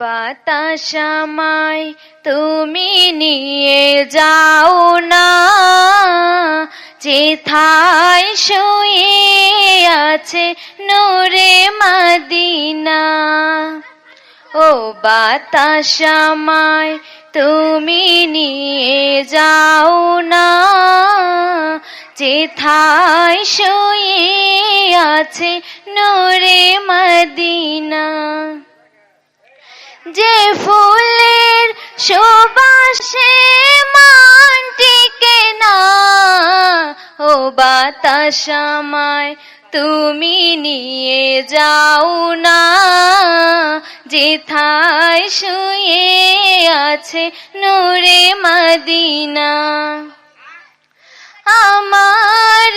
বাতাসামায় তুমি নিয়ে যাও না। যেথায় শুয়ে আছে নোরে মাদিনা। ও বাতাসামায় তুমি নিয়ে যাও না। যেথায় শুয়ে আছে নোরে মদিনা। যে ফুলের সুবাসে মান টিকে না, ও বাতাসামায় তুমি নিয়ে যাও না। যেথায় শুয়ে আছে নূরে মদিনা, আমার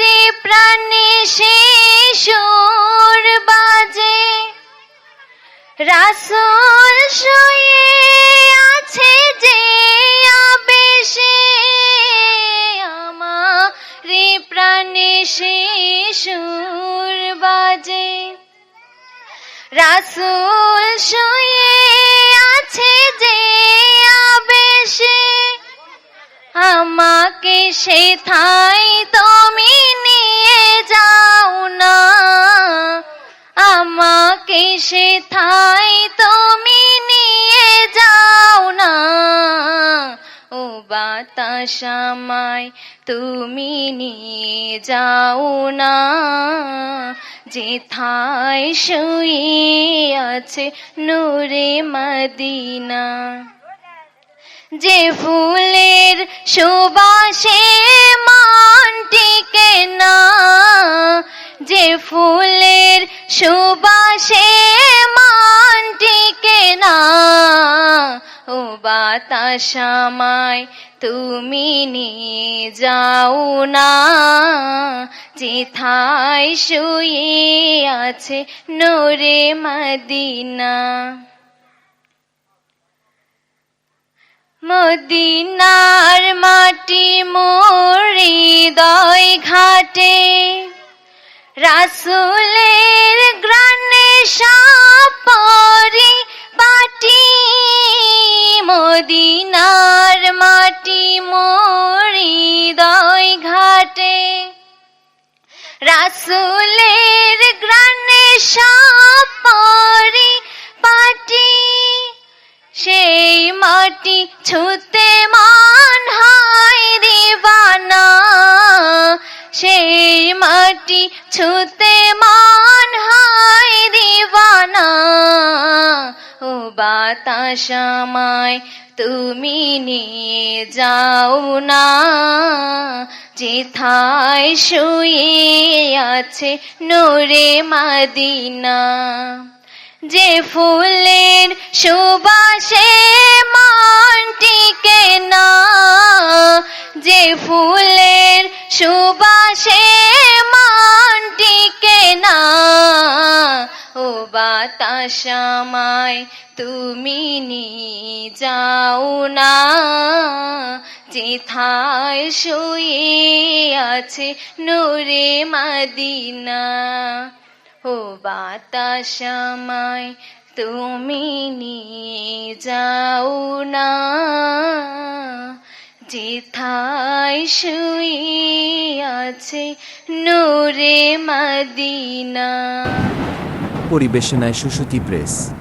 সুর বাজে। রাসুল শুয়ে আছে যে আবেশে। আমাকে সে থাই বাতাসামায় তুমি নিয়ে যাও না। যেথায় শুয়ে আছে নূরে মদিনা। যে ফুলের সুবাসে মান টিকে না। যে ফুলের সুবাসে মান টিকে না। বাতাসামায় তুমি নিয়ে যাও না, যেথায় শুয়ে আছে নোরে মদিনা। মদিনার মাটি মোরি দয় ঘাটে, রাসুলের গ্রানে সাপরি মদিনার মাটি মোরি দয় ঘাটে। রাসুলের গ্রানে সাপরি পাটি। সেই মাটি ছুতে মান হায় দিবানা। সেই মাটি ছুতে মান হায় দিবানা। বাতাসামায় তুমি নিয়ে যাও না, যেথায় শুয়ে আছে নোরে মাদিনা। যে ফুলের সুবাসে মান টিকে না যে ফুলের সুবাসে মান টিকে না ও বাতাসামায় তুমি নিয়ে যাও না। যেথায় শুয়ে আছে নূরে মদিনা, ও বাতাসামায় তুমি নিয়ে যাও না। যেথায় শুয়ে আছে নূরে মদিনা। পরিবেশনায় সুশুতি প্রেস।